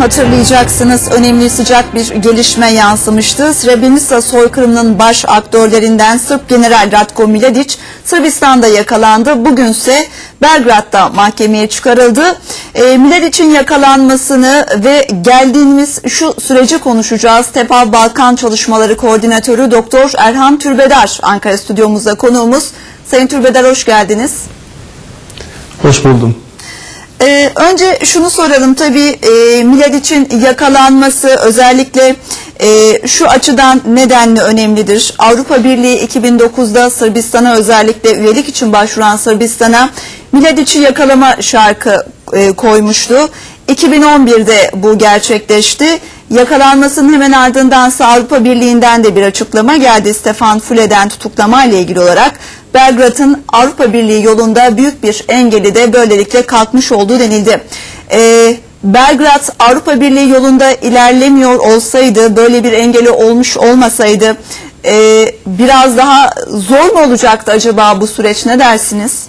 hatırlayacaksınız önemli sıcak bir gelişme yansımıştı. Srebrenica soykırımının baş aktörlerinden Sırp General Ratko Mladic Sırbistan'da yakalandı. Bugünse Belgrad'da mahkemeye çıkarıldı. E, Mladic'in yakalanmasını ve geldiğimiz şu süreci konuşacağız. Tepa Balkan Çalışmaları Koordinatörü Doktor Erhan Türbedar Ankara stüdyomuzda konuğumuz. Sayın Türbedar hoş geldiniz. Hoş buldum. Ee, önce şunu soralım tabii e, Mladic'in yakalanması özellikle e, şu açıdan nedenli önemlidir. Avrupa Birliği 2009'da Sırbistan'a özellikle üyelik için başvuran Sırbistan'a Mladic'i yakalama şarkı e, koymuştu. 2011'de bu gerçekleşti. Yakalanmasının hemen ardındansa Avrupa Birliği'nden de bir açıklama geldi. Stefan Füle'den tutuklama ile ilgili olarak Belgrad'ın Avrupa Birliği yolunda büyük bir engeli de böylelikle kalkmış olduğu denildi. Ee, Belgrad Avrupa Birliği yolunda ilerlemiyor olsaydı, böyle bir engeli olmuş olmasaydı e, biraz daha zor mu olacaktı acaba bu süreç ne dersiniz?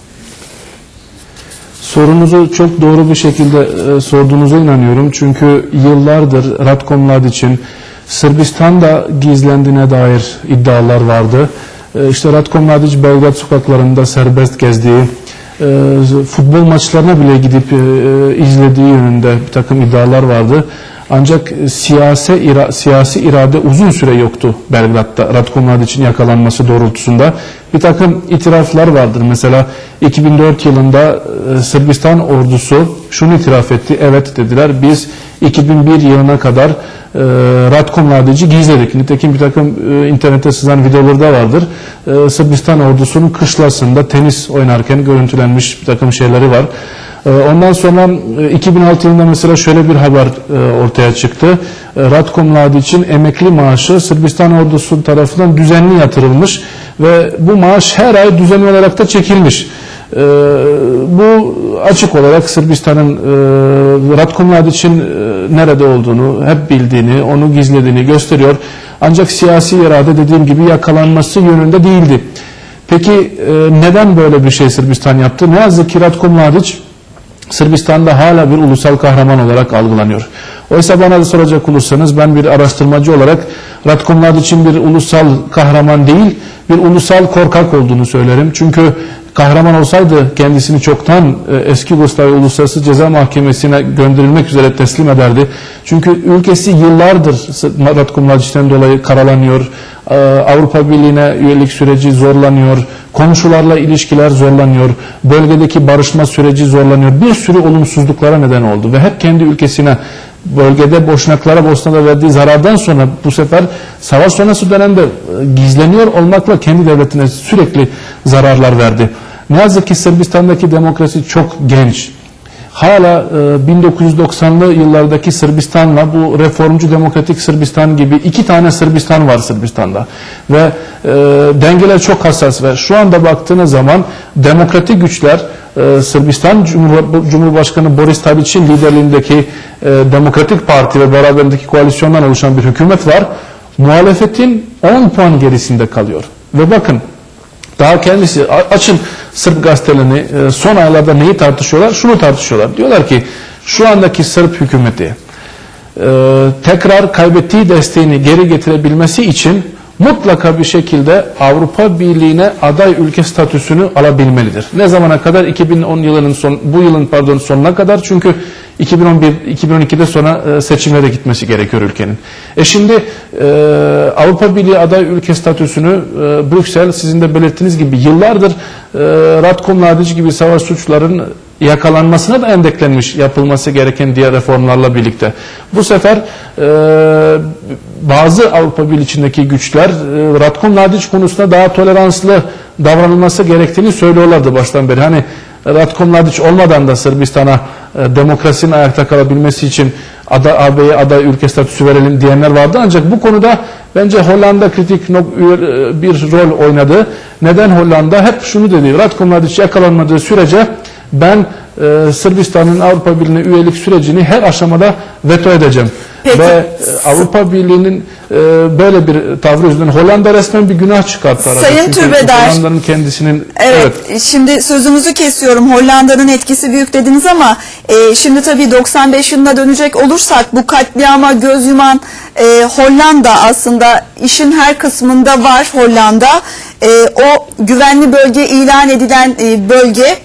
Sorunuzu çok doğru bir şekilde e, sorduğunuza inanıyorum. Çünkü yıllardır Ratko Mladic'in Sırbistan'da gizlendiğine dair iddialar vardı. E, işte Ratko Mladic Belgrad sokaklarında serbest gezdiği, e, futbol maçlarına bile gidip e, izlediği yönünde bir takım iddialar vardı. Ancak siyasi, ira, siyasi irade uzun süre yoktu Belgrad'da Ratko Mladic'in yakalanması doğrultusunda. Bir takım itiraflar vardır. Mesela 2004 yılında Sırbistan ordusu şunu itiraf etti. Evet dediler biz 2001 yılına kadar e, Ratko Mladic'i gizledik. Nitekim bir takım e, internete sızan videoları da vardır. E, Sırbistan ordusunun kışlasında tenis oynarken görüntülenmiş bir takım şeyleri var. E, Ondan sonra e, 2006 yılında mesela şöyle bir haber e, ortaya çıktı. E, Ratko Mladic'in emekli maaşı Sırbistan ordusu tarafından düzenli yatırılmış ve bu maaş her ay düzenli olarak da çekilmiş. E, bu açık olarak Sırbistan'ın e, Ratko Mladic'in e, nerede olduğunu hep bildiğini, onu gizlediğini gösteriyor. Ancak siyasi irade dediğim gibi yakalanması yönünde değildi. Peki e, neden böyle bir şey Sırbistan yaptı? Ne yazık ki Ratko Mladic Sırbistan'da hala bir ulusal kahraman olarak algılanıyor. Oysa bana da soracak olursanız ben bir araştırmacı olarak Ratko Mladic'in bir ulusal kahraman değil, bir ulusal korkak olduğunu söylerim. Çünkü kahraman olsaydı kendisini çoktan e, eski Yugoslavya Uluslararası Ceza Mahkemesi'ne gönderilmek üzere teslim ederdi. Çünkü ülkesi yıllardır Ratko Mladic'ten dolayı karalanıyor. E, Avrupa Birliği'ne üyelik süreci zorlanıyor. Komşularla ilişkiler zorlanıyor. Bölgedeki barışma süreci zorlanıyor. Bir sürü olumsuzluklara neden oldu ve hep kendi ülkesine bölgede Boşnaklara Bosna'da verdiği zarardan sonra bu sefer savaş sonrası dönemde e, gizleniyor olmakla kendi devletine sürekli zararlar verdi. Ne yazık ki Sırbistan'daki demokrasi çok genç. Hala e, 1990'lı yıllardaki Sırbistan'la bu reformcu demokratik Sırbistan gibi iki tane Sırbistan var Sırbistan'da. Ve e, dengeler çok hassas ve şu anda baktığınız zaman demokratik güçler e, Sırbistan Cumhur, Cumhurbaşkanı Boris Tadic'in liderliğindeki e, Demokratik Parti ve beraberindeki koalisyondan oluşan bir hükümet var. Muhalefetin 10 puan gerisinde kalıyor. Ve bakın daha kendisi açın Sırp gazetelerini e, son aylarda neyi tartışıyorlar? Şunu tartışıyorlar. Diyorlar ki şu andaki Sırp hükümeti e, tekrar kaybettiği desteğini geri getirebilmesi için mutlaka bir şekilde Avrupa Birliği'ne aday ülke statüsünü alabilmelidir. Ne zamana kadar? 2010 yılının son bu yılın pardon sonuna kadar çünkü 2011 2012'de sonra e, seçimlere gitmesi gerekiyor ülkenin. E şimdi e, Avrupa Birliği aday ülke statüsünü e, Brüksel sizin de belirttiğiniz gibi yıllardır e, Ratko Mladic gibi savaş suçların yakalanmasına da endeklenmiş yapılması gereken diğer reformlarla birlikte. Bu sefer e, bazı Avrupa Birliği içindeki güçler e, Ratko Mladic konusunda daha toleranslı davranılması gerektiğini söylüyorlardı baştan beri. Hani Ratko Mladic olmadan da Sırbistan'a e, demokrasinin ayakta kalabilmesi için ada, AB'ye aday ülke statüsü verelim diyenler vardı. Ancak bu konuda bence Hollanda kritik e, bir rol oynadı. Neden Hollanda? Hep şunu dedi. Ratko Mladic yakalanmadığı sürece ben e, Sırbistan'ın Avrupa Birliği'ne üyelik sürecini her aşamada veto edeceğim. Peki. Ve e, Avrupa Birliği'nin e, böyle bir tavrı yüzünden Hollanda resmen bir günah çıkarttı arada. Sayın Çünkü Türbedar. Hollanda'nın kendisinin Evet, şimdi sözünüzü kesiyorum. Hollanda'nın etkisi büyük dediniz ama e, şimdi tabii 95 yılına dönecek olursak bu katliama göz yuman e, Hollanda aslında işin her kısmında var Hollanda. E, o güvenli bölge ilan edilen e, bölge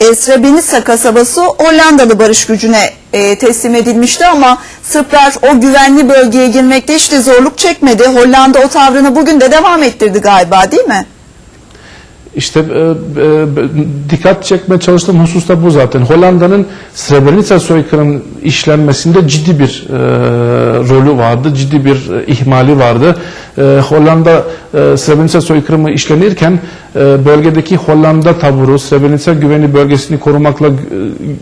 e, Srebrenica kasabası Hollandalı barış gücüne e, teslim edilmişti ama Sırplar o güvenli bölgeye girmekte hiç de zorluk çekmedi. Hollanda o tavrını bugün de devam ettirdi galiba değil mi? İşte e, e, dikkat çekmeye çalıştığım husus da bu zaten. Hollanda'nın Srebrenica soykırım işlenmesinde ciddi bir e, rolü vardı, ciddi bir e, ihmali vardı. E, Hollanda e, Srebrenica soykırımı işlenirken e, bölgedeki Hollanda taburu, Srebrenica güvenli bölgesini korumakla e,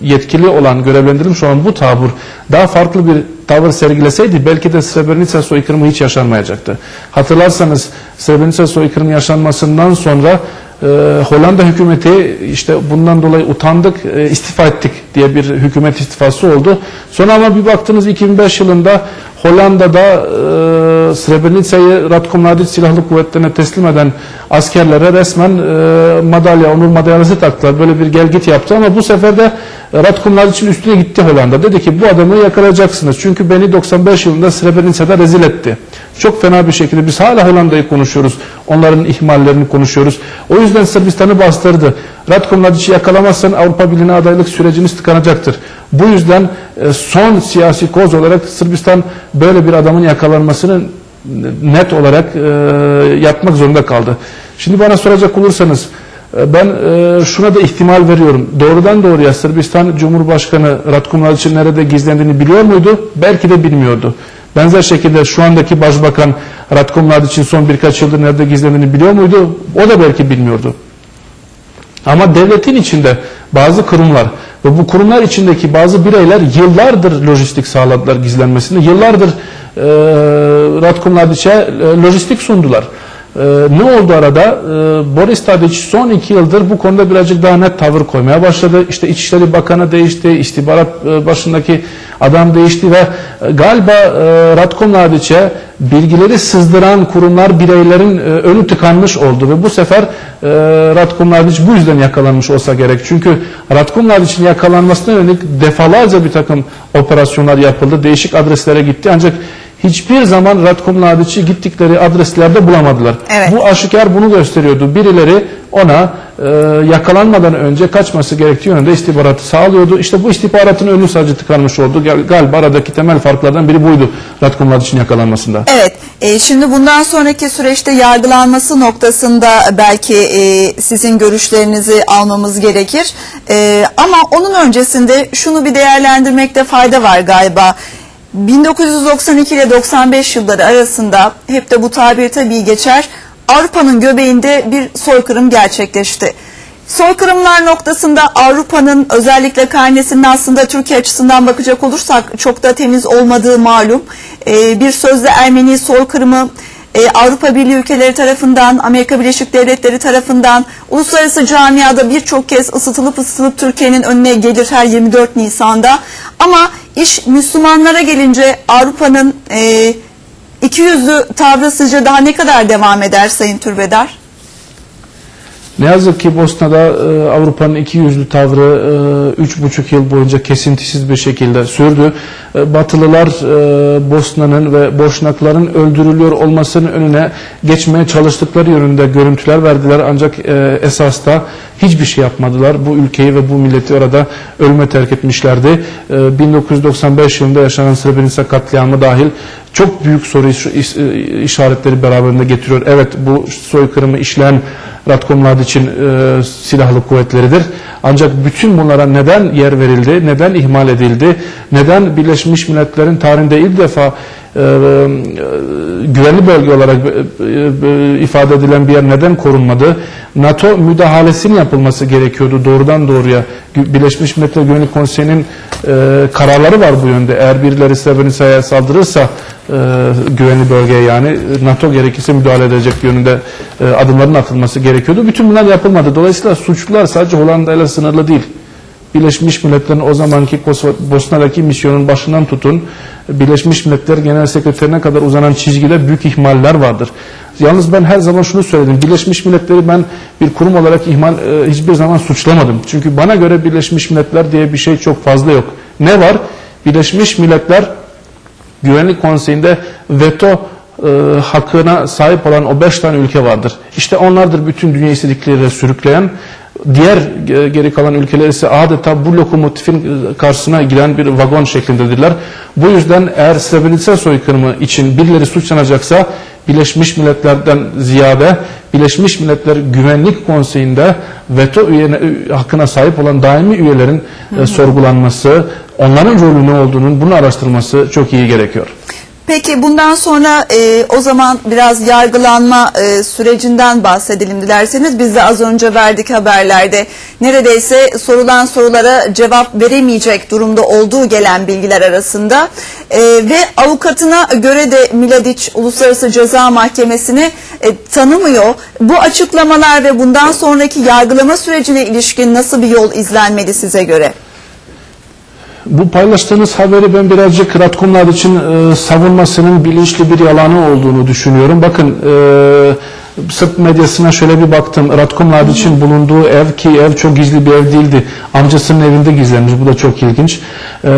yetkili olan, görevlendirilmiş olan bu tabur daha farklı bir tavır sergileseydi belki de Srebrenica soykırımı hiç yaşanmayacaktı. Hatırlarsanız Srebrenica soykırımı yaşanmasından sonra e, Hollanda hükümeti işte bundan dolayı utandık, e, istifa ettik diye bir hükümet istifası oldu. Sonra ama bir baktınız 2005 yılında Hollanda'da e, Srebrenica'yı Ratko silahlı kuvvetlerine teslim eden askerlere resmen e, madalya, onur madalyası taktılar. Böyle bir gelgit yaptı ama bu sefer de Ratko Mladic'in üstüne gitti Hollanda. Dedi ki bu adamı yakalayacaksınız. Çünkü beni 95 yılında Srebrenica'da rezil etti. Çok fena bir şekilde biz hala Hollanda'yı konuşuyoruz. Onların ihmallerini konuşuyoruz. O yüzden Sırbistan'ı bastırdı. Ratko Mladic'i yakalamazsan Avrupa Birliği'ne adaylık süreciniz tıkanacaktır. Bu yüzden e, son siyasi koz olarak Sırbistan böyle bir adamın yakalanmasını net olarak e, yapmak zorunda kaldı. Şimdi bana soracak olursanız e, ben şuna da ihtimal veriyorum. Doğrudan doğruya Sırbistan Cumhurbaşkanı Ratko Mladic'in nerede gizlendiğini biliyor muydu? Belki de bilmiyordu. Benzer şekilde şu andaki Başbakan Ratko Mladic'in son birkaç yıldır nerede gizlendiğini biliyor muydu? O da belki bilmiyordu. Ama devletin içinde bazı kurumlar ve bu kurumlar içindeki bazı bireyler yıllardır lojistik sağladılar gizlenmesini. Yıllardır e, Ratko Mladic'e e, lojistik sundular. E, ne oldu arada? E, Boris Tadic son iki yıldır bu konuda birazcık daha net tavır koymaya başladı. İşte İçişleri Bakanı değişti, istihbarat e, başındaki adam değişti ve e, galiba e, Ratko Mladic'e bilgileri sızdıran kurumlar, bireylerin e, önü tıkanmış oldu ve bu sefer e, Ratko Mladic bu yüzden yakalanmış olsa gerek. Çünkü Ratko Mladic'in yakalanmasına yönelik defalarca bir takım operasyonlar yapıldı. Değişik adreslere gitti ancak hiçbir zaman Ratko Mladic'i gittikleri adreslerde bulamadılar. Evet. Bu aşikar bunu gösteriyordu. Birileri ona e, yakalanmadan önce kaçması gerektiği yönünde istihbaratı sağlıyordu. İşte bu istihbaratın önü sadece tıkanmış oldu. Gal- Galiba aradaki temel farklardan biri buydu Ratko Mladic'in yakalanmasında. Evet, e, şimdi bundan sonraki süreçte yargılanması noktasında belki e, sizin görüşlerinizi almamız gerekir. E, ama onun öncesinde şunu bir değerlendirmekte fayda var galiba. 1992 ile 95 yılları arasında hep de bu tabir tabii geçer. Avrupa'nın göbeğinde bir soykırım gerçekleşti. Soykırımlar noktasında Avrupa'nın özellikle karnesinin aslında Türkiye açısından bakacak olursak çok da temiz olmadığı malum. Ee, bir sözde Ermeni soykırımı e, Avrupa Birliği ülkeleri tarafından, Amerika Birleşik Devletleri tarafından, uluslararası camiada birçok kez ısıtılıp ısıtılıp Türkiye'nin önüne gelir her 24 Nisan'da. Ama iş Müslümanlara gelince Avrupa'nın e, iki yüzlü tavrı sizce daha ne kadar devam eder Sayın Türbedar? Ne yazık ki Bosna'da e, Avrupa'nın iki yüzlü tavrı e, üç buçuk yıl boyunca kesintisiz bir şekilde sürdü. E, Batılılar e, Bosna'nın ve Boşnakların öldürülüyor olmasının önüne geçmeye çalıştıkları yönünde görüntüler verdiler. Ancak e, esasta hiçbir şey yapmadılar. Bu ülkeyi ve bu milleti orada ölüme terk etmişlerdi. E, 1995 yılında yaşanan Srebrenica katliamı dahil çok büyük soru iş- işaretleri beraberinde getiriyor. Evet bu soykırımı işleyen Ratko Mladic'in e, silahlı kuvvetleridir. Ancak bütün bunlara neden yer verildi, neden ihmal edildi, neden Birleşmiş Milletler'in tarihinde ilk defa e, e, güvenli bölge olarak e, e, ifade edilen bir yer neden korunmadı? NATO müdahalesinin yapılması gerekiyordu doğrudan doğruya. Birleşmiş Milletler Güvenlik Konseyi'nin e, kararları var bu yönde. Eğer birileri Srebrenica'ya saldırırsa e, güvenli bölgeye yani e, NATO gerekirse müdahale edecek yönünde e, adımların atılması gerekiyordu. Bütün bunlar yapılmadı. Dolayısıyla suçlular sadece Hollanda ile sınırlı değil. Birleşmiş Milletler'in o zamanki Bosna'daki misyonun başından tutun Birleşmiş Milletler Genel Sekreterine kadar uzanan çizgide büyük ihmaller vardır. Yalnız ben her zaman şunu söyledim. Birleşmiş Milletler'i ben bir kurum olarak ihmal e, hiçbir zaman suçlamadım. Çünkü bana göre Birleşmiş Milletler diye bir şey çok fazla yok. Ne var? Birleşmiş Milletler Güvenlik Konseyi'nde veto e, hakkına sahip olan o beş tane ülke vardır. İşte onlardır bütün dünya istedikleri sürükleyen. Diğer geri kalan ülkeler ise adeta bu lokomotifin e, karşısına giren bir vagon şeklindedirler. Bu yüzden eğer Srebrenica soykırımı için birileri suçlanacaksa Birleşmiş Milletler'den ziyade Birleşmiş Milletler Güvenlik Konseyi'nde veto üyene, hakkına sahip olan daimi üyelerin e, sorgulanması, onların rolü ne olduğunun bunu araştırması çok iyi gerekiyor. Peki bundan sonra e, o zaman biraz yargılanma e, sürecinden bahsedelim dilerseniz. Biz de az önce verdik haberlerde neredeyse sorulan sorulara cevap veremeyecek durumda olduğu gelen bilgiler arasında. E, ve avukatına göre de Miladic Uluslararası Ceza Mahkemesi'ni e, tanımıyor. Bu açıklamalar ve bundan sonraki yargılama sürecine ilişkin nasıl bir yol izlenmeli size göre? Bu paylaştığınız haberi ben birazcık Ratko için e, savunmasının bilinçli bir yalanı olduğunu düşünüyorum. Bakın e, Sırp medyasına şöyle bir baktım. Ratko için bulunduğu ev ki ev çok gizli bir ev değildi. Amcasının evinde gizlenmiş. Bu da çok ilginç. E,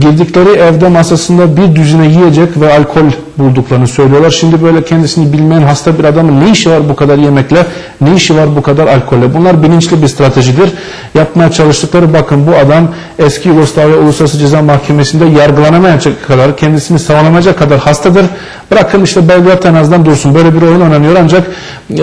girdikleri evde masasında bir düzine yiyecek ve alkol bulduklarını söylüyorlar. Şimdi böyle kendisini bilmeyen hasta bir adamın ne işi var bu kadar yemekle, ne işi var bu kadar alkolle? Bunlar bilinçli bir stratejidir. Yapmaya çalıştıkları bakın bu adam eski Yugoslavya Uluslararası Ceza Mahkemesi'nde yargılanamayacak kadar, kendisini savunamayacak kadar hastadır. Bırakın işte Belgrad en azından dursun. Böyle bir oyun oynanıyor ancak e,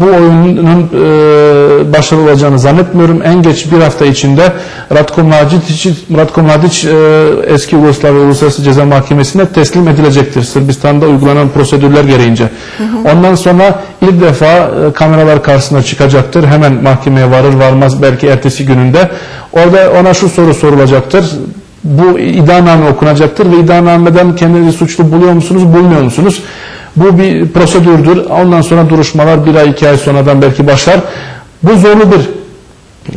bu oyunun e, başarılı olacağını zannetmiyorum. En geç bir hafta içinde Ratko Mladic, Ratko Mladic e, eski Yugoslavya Uluslararası Ceza Mahkemesi'ne teslim edilecektir. Sırbistan'da uygulanan prosedürler gereğince. Hı hı. Ondan sonra ilk defa e, kameralar karşısına çıkacaktır. Hemen mahkemeye varır varmaz belki ertesi gününde. Orada ona şu soru sorulacaktır bu iddianame okunacaktır ve iddianameden kendinizi suçlu buluyor musunuz, bulmuyor musunuz? Bu bir prosedürdür. Ondan sonra duruşmalar bir ay, iki ay sonradan belki başlar. Bu zorlu bir e,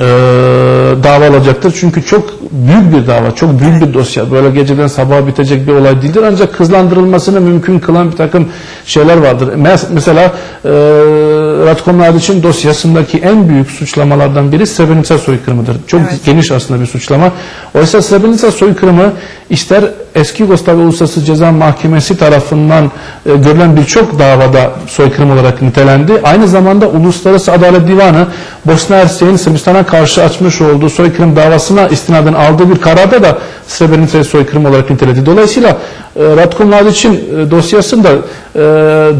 dava olacaktır. Çünkü çok büyük bir dava, çok büyük bir dosya. Böyle geceden sabaha bitecek bir olay değildir. Ancak hızlandırılmasını mümkün kılan bir takım şeyler vardır. Mesela e, Ratko Mladić'in dosyasındaki en büyük suçlamalardan biri Srebrenica soykırımıdır. Çok evet. geniş aslında bir suçlama. Oysa Srebrenica soykırımı ister eski Yugoslavya Uluslararası Ceza Mahkemesi tarafından e, görülen birçok davada soykırım olarak nitelendi. Aynı zamanda Uluslararası Adalet Divanı Bosna Hersek'in Sırbistan'a karşı açmış olduğu soykırım davasına istinaden aldığı bir kararda da Srebrenica soykırım olarak niteledi. Dolayısıyla e, Ratko Mladić'in e, dosyasında e,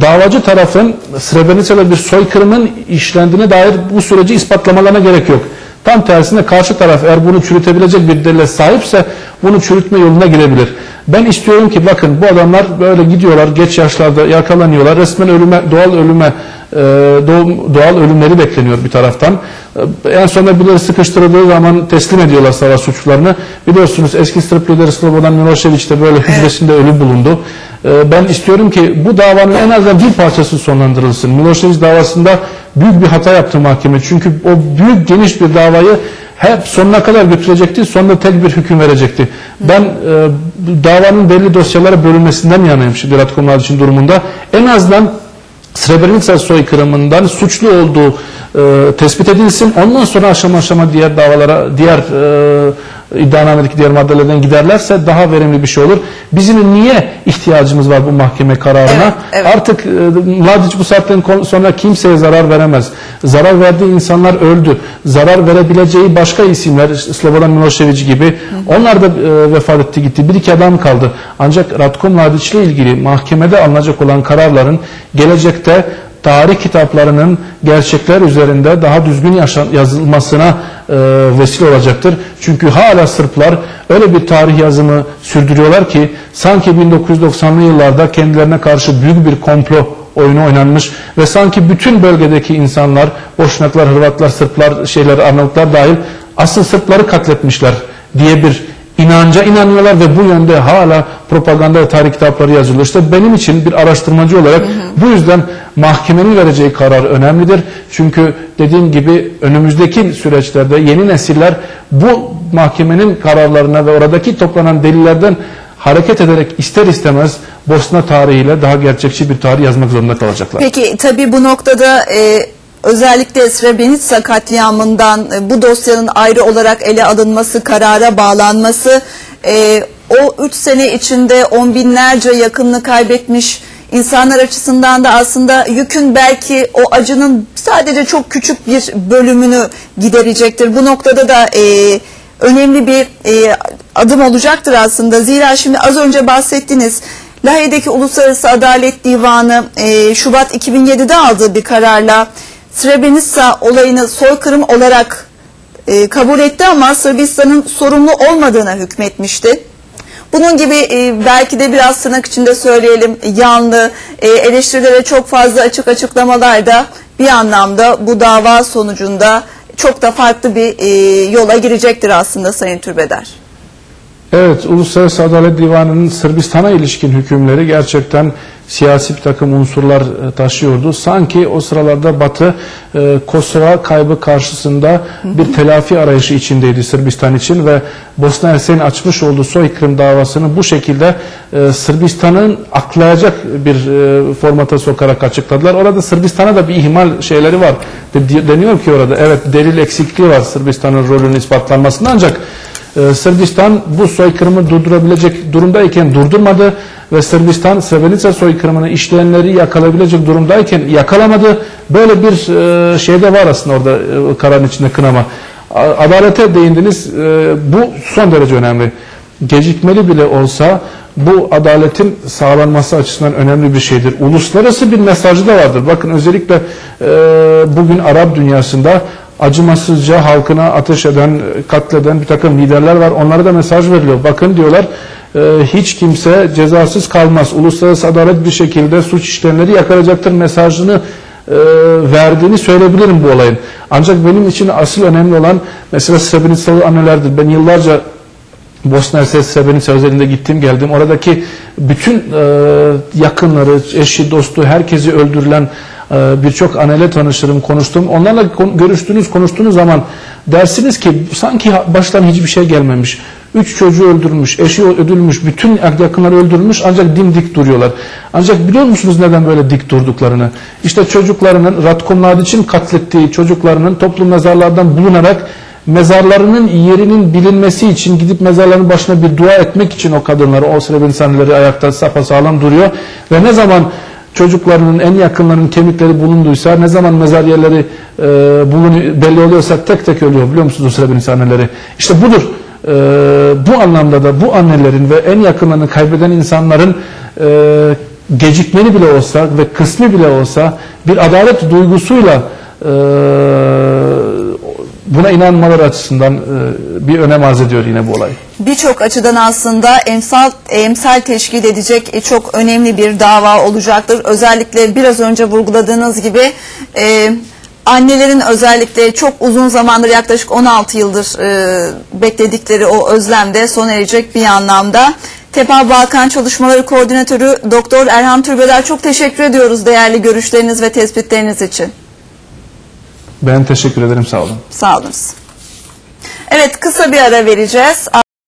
davacı tarafın Srebrenica'da bir soykırımın işlendiğine dair bu süreci ispatlamalarına gerek yok. Tam tersine karşı taraf eğer bunu çürütebilecek bir delile sahipse bunu çürütme yoluna girebilir. Ben istiyorum ki bakın bu adamlar böyle gidiyorlar geç yaşlarda yakalanıyorlar resmen ölüme doğal ölüme e, doğal ölümleri bekleniyor bir taraftan. E, en sonunda birileri sıkıştırıldığı zaman teslim ediyorlar savaş suçlularını. Biliyorsunuz eski Sırp lideri Slobodan Milošević de böyle hücresinde ölü bulundu. E, ben istiyorum ki bu davanın en azından bir parçası sonlandırılsın. Milošević davasında büyük bir hata yaptı mahkeme. Çünkü o büyük geniş bir davayı hep sonuna kadar götürecekti. Sonunda tek bir hüküm verecekti. Ben e, davanın belli dosyalara bölünmesinden yanayım şimdi Ratko Mladić'in durumunda. En azından Srebrenica soykırımından suçlu olduğu e, tespit edilsin. Ondan sonra aşama aşama diğer davalara, diğer e, iddianamedeki diğer maddelerden giderlerse daha verimli bir şey olur. Bizim niye ihtiyacımız var bu mahkeme kararına? Evet, evet. Artık e, Mladic bu saatten sonra kimseye zarar veremez. Zarar verdiği insanlar öldü. Zarar verebileceği başka isimler Slobodan Milošević gibi Hı. onlar da e, vefat etti gitti. Bir iki adam kaldı. Ancak Ratko Mladic ile ilgili mahkemede alınacak olan kararların gelecekte tarih kitaplarının gerçekler üzerinde daha düzgün yazılmasına e, vesile olacaktır. Çünkü hala Sırplar öyle bir tarih yazımı sürdürüyorlar ki sanki 1990'lı yıllarda kendilerine karşı büyük bir komplo oyunu oynanmış ve sanki bütün bölgedeki insanlar, Boşnaklar, Hırvatlar, Sırplar, şeyler, Arnavutlar dahil asıl Sırpları katletmişler diye bir inanca inanıyorlar ve bu yönde hala propaganda ve tarih kitapları yazılıyor. İşte benim için bir araştırmacı olarak bu yüzden mahkemenin vereceği karar önemlidir. Çünkü dediğim gibi önümüzdeki süreçlerde yeni nesiller bu mahkemenin kararlarına ve oradaki toplanan delillerden hareket ederek ister istemez Bosna tarihiyle daha gerçekçi bir tarih yazmak zorunda kalacaklar. Peki tabii bu noktada e, özellikle Srebrenica katliamından e, bu dosyanın ayrı olarak ele alınması, karara bağlanması, e, o 3 sene içinde on binlerce yakınını kaybetmiş insanlar açısından da aslında yükün belki o acının sadece çok küçük bir bölümünü giderecektir. Bu noktada da e, önemli bir adım olacaktır aslında. Zira şimdi az önce bahsettiniz. Lahey'deki Uluslararası Adalet Divanı Şubat 2007'de aldığı bir kararla Srebrenica olayını soykırım olarak e, kabul etti ama Sırbistan'ın sorumlu olmadığına hükmetmişti. Bunun gibi e, belki de biraz tırnak içinde söyleyelim yanlı e, eleştirilere çok fazla açık açıklamalar da bir anlamda bu dava sonucunda çok da farklı bir e, yola girecektir aslında Sayın Türbeder. Evet, Uluslararası Adalet Divanı'nın Sırbistan'a ilişkin hükümleri gerçekten siyasi bir takım unsurlar e, taşıyordu. Sanki o sıralarda Batı e, Kosova kaybı karşısında bir telafi arayışı içindeydi Sırbistan için ve Bosna Hersek'in açmış olduğu soykırım davasını bu şekilde e, Sırbistan'ın aklayacak bir e, formata sokarak açıkladılar. Orada Sırbistan'a da bir ihmal şeyleri var. De- deniyor ki orada evet delil eksikliği var Sırbistan'ın rolünün ispatlanmasında ancak ee, Sırbistan bu soykırımı durdurabilecek durumdayken durdurmadı ve Sırbistan Srebrenica soykırımını işleyenleri yakalayabilecek durumdayken yakalamadı. Böyle bir e, şey de var aslında orada e, kararın içinde kınama. A- Adalete değindiniz. E, bu son derece önemli. Gecikmeli bile olsa bu adaletin sağlanması açısından önemli bir şeydir. Uluslararası bir mesajı da vardır. Bakın özellikle e, bugün Arap dünyasında acımasızca halkına ateş eden, katleden bir takım liderler var. Onlara da mesaj veriliyor. Bakın diyorlar e, hiç kimse cezasız kalmaz. Uluslararası adalet bir şekilde suç işleyenleri yakalayacaktır mesajını e, verdiğini söyleyebilirim bu olayın. Ancak benim için asıl önemli olan mesela Srebrenica'lı annelerdir. Ben yıllarca Bosna Hersek Srebrenica özelinde gittim geldim. Oradaki bütün e, yakınları, eşi, dostu, herkesi öldürülen birçok anneyle tanışırım, konuştum. Onlarla görüştüğünüz, konuştuğunuz zaman dersiniz ki sanki baştan hiçbir şey gelmemiş. Üç çocuğu öldürülmüş, eşi öldürülmüş, bütün yakınları öldürülmüş ancak dimdik duruyorlar. Ancak biliyor musunuz neden böyle dik durduklarını? İşte çocuklarının Ratko Mladiç'in katlettiği çocuklarının toplu mezarlardan bulunarak mezarlarının yerinin bilinmesi için gidip mezarların başına bir dua etmek için o kadınlar, o Srebrenica'lıları ayakta sapasağlam duruyor ve ne zaman çocuklarının en yakınlarının kemikleri bulunduysa ne zaman mezar yerleri e, bulun belli oluyorsa tek tek ölüyor biliyor musunuz o Srebrenica anneleri? İşte budur. E, bu anlamda da bu annelerin ve en yakınlarını kaybeden insanların e, gecikmeli bile olsa ve kısmi bile olsa bir adalet duygusuyla e, buna inanmaları açısından e, bir önem arz ediyor yine bu olay. Birçok açıdan aslında emsal, emsal teşkil edecek e, çok önemli bir dava olacaktır. Özellikle biraz önce vurguladığınız gibi e, annelerin özellikle çok uzun zamandır yaklaşık 16 yıldır bekledikleri o özlemde sona erecek bir anlamda. TEPA Balkan Çalışmaları Koordinatörü Doktor Erhan Türbeder çok teşekkür ediyoruz değerli görüşleriniz ve tespitleriniz için. Ben teşekkür ederim sağ olun. Sağ olunuz. Evet kısa bir ara vereceğiz.